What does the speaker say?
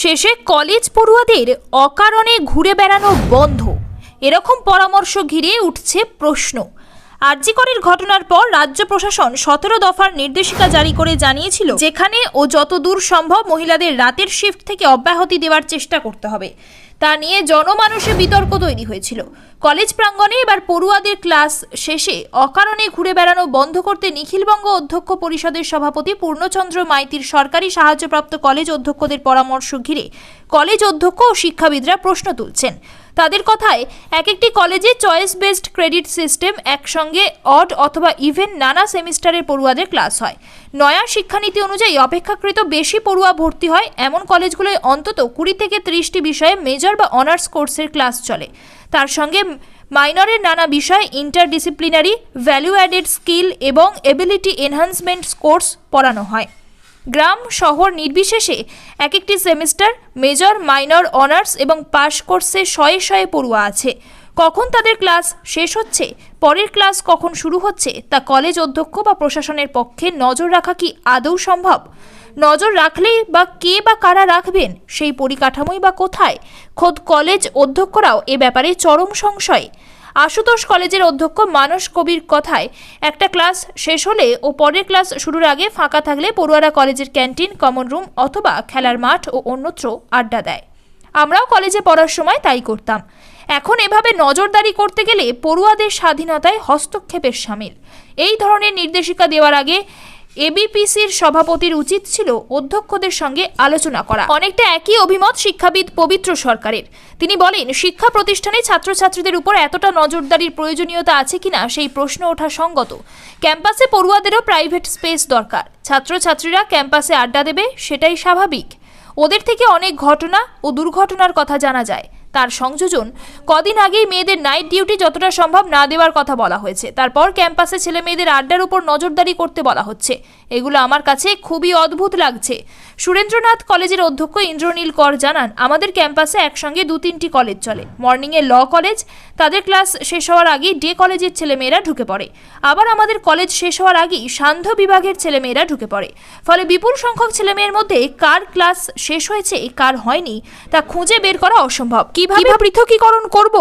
শেষে কলেজ পড়ুয়াদের অকারণে ঘুরে বেড়ানো বন্ধ। এরকম পরামর্শ ঘিরে উঠছে প্রশ্ন। আরজিকরের ঘটনার পর রাজ্য প্রশাসন সতেরো দফার নির্দেশিকা জারি করে জানিয়েছিল, যেখানে ও যত দূর সম্ভব মহিলাদের রাতের শিফট থেকে অব্যাহতি দেওয়ার চেষ্টা করতে হবে। তা নিয়ে জনমানুষে বিতর্ক তৈরি হয়েছিল। কলেজ প্রাঙ্গণে এবার পড়ুয়াদের ক্লাস শেষে অকারণে ঘুরে বেড়ানো বন্ধ করতে নিখিলবঙ্গ অধ্যক্ষ পরিষদের সভাপতি পূর্ণচন্দ্র মাইতির সরকারি সাহায্যপ্রাপ্ত কলেজ অধ্যক্ষদের পরামর্শ ঘিরে কলেজ অধ্যক্ষ ও শিক্ষাবিদরা প্রশ্ন তুলছেন। তাদের কথায় এক একটি কলেজে চয়েস বেসড ক্রেডিট সিস্টেম একসঙ্গে অড অথবা ইভেন নানা সেমিস্টারের পড়ুয়াদের ক্লাস হয়। নয়া শিক্ষানীতি অনুযায়ী অপেক্ষাকৃত বেশি পড়ুয়া ভর্তি হয় এমন কলেজগুলোয় অন্তত কুড়ি থেকে ত্রিশটি বিষয়ে মেজর বা অনার্স কোর্সের ক্লাস চলে। তার সঙ্গে মাইনরের নানা বিষয় ইন্টারডিসিপ্লিনারি ভ্যালু অ্যাডেড স্কিল এবং এবিলিটি এনহান্সমেন্ট কোর্স পড়ানো হয়। গ্রাম শহর নির্বিশেষে এক একটি সেমিস্টার, মেজর, মাইনর, অনার্স এবং পাশ কোর্সে শয়ে শয়ে পড়ুয়া আছে। কখন তাদের ক্লাস শেষ হচ্ছে, পরের ক্লাস কখন শুরু হচ্ছে, তা কলেজ অধ্যক্ষ বা প্রশাসনের পক্ষে নজর রাখা কি আদৌ সম্ভব? নজর রাখলেই বা কে বা কারা রাখবেন, সেই পরিকাঠামোই বা কোথায়? খোদ কলেজ অধ্যক্ষরাও এ ব্যাপারে চরম সংশয়। আশুতোষ কলেজের অধ্যক্ষ মানস কবির কথায়, একটা ক্লাস শেষ হলে ও পরের ক্লাস শুরুর আগে ফাঁকা থাকলে পড়ুয়ারা কলেজের ক্যান্টিন কমন রুম অথবা খেলার মাঠ ও অন্যত্র আড্ডা দেয়। আমরাও কলেজে পড়ার সময় তাই করতাম। এখন এভাবে নজরদারি করতে গেলে পড়ুয়াদের স্বাধীনতায় হস্তক্ষেপের সামিল। এই ধরনের নির্দেশিকা দেওয়ার আগে এবিপিসির সভাপতির উচিত ছিল অধ্যক্ষদের সঙ্গে আলোচনা করা। অনেকটা একই অভিমত শিক্ষাবিদ পবিত্র সরকারের। তিনি বলেন, শিক্ষা প্রতিষ্ঠানে ছাত্রছাত্রীদের উপর এতটা নজরদারির প্রয়োজনীয়তা আছে কিনা সেই প্রশ্ন ওঠা সঙ্গত। ক্যাম্পাসে পড়ুয়াদেরও প্রাইভেট স্পেস দরকার। ছাত্রছাত্রীরা ক্যাম্পাসে আড্ডা দেবে, সেটাই স্বাভাবিক। ওদের থেকে অনেক ঘটনা ও দুর্ঘটনার কথা জানা যায়। তার সংযোজন, কদিন আগেই মেয়েদের নাইট ডিউটি যতটা সম্ভব না দেওয়ার কথা বলা হয়েছে। তারপর ক্যাম্পাসে ছেলে মেয়েদের আড্ডার উপর নজরদারি করতে বলা হচ্ছে। এগুলো আমার কাছে খুবই অদ্ভুত লাগছে। সুরেন্দ্রনাথ কলেজের অধ্যক্ষ ইন্দ্রনীল কর জানান, আমাদের ক্যাম্পাসে একসঙ্গে দু তিনটি কলেজ চলে। মর্নিংয়ে ল কলেজ তাদের ক্লাস শেষ হওয়ার আগেই ডে কলেজের ছেলেমেয়েরা ঢুকে পড়ে। আবার আমাদের কলেজ শেষ হওয়ার আগেই সান্ধ্য বিভাগের ছেলেমেয়েরা ঢুকে পড়ে। ফলে বিপুল সংখ্যক ছেলেমেয়ের মধ্যে কার ক্লাস শেষ হয়েছে, কার হয়নি, তা খুঁজে বের করা অসম্ভব। কীভাবে পৃথকীকরণ করব?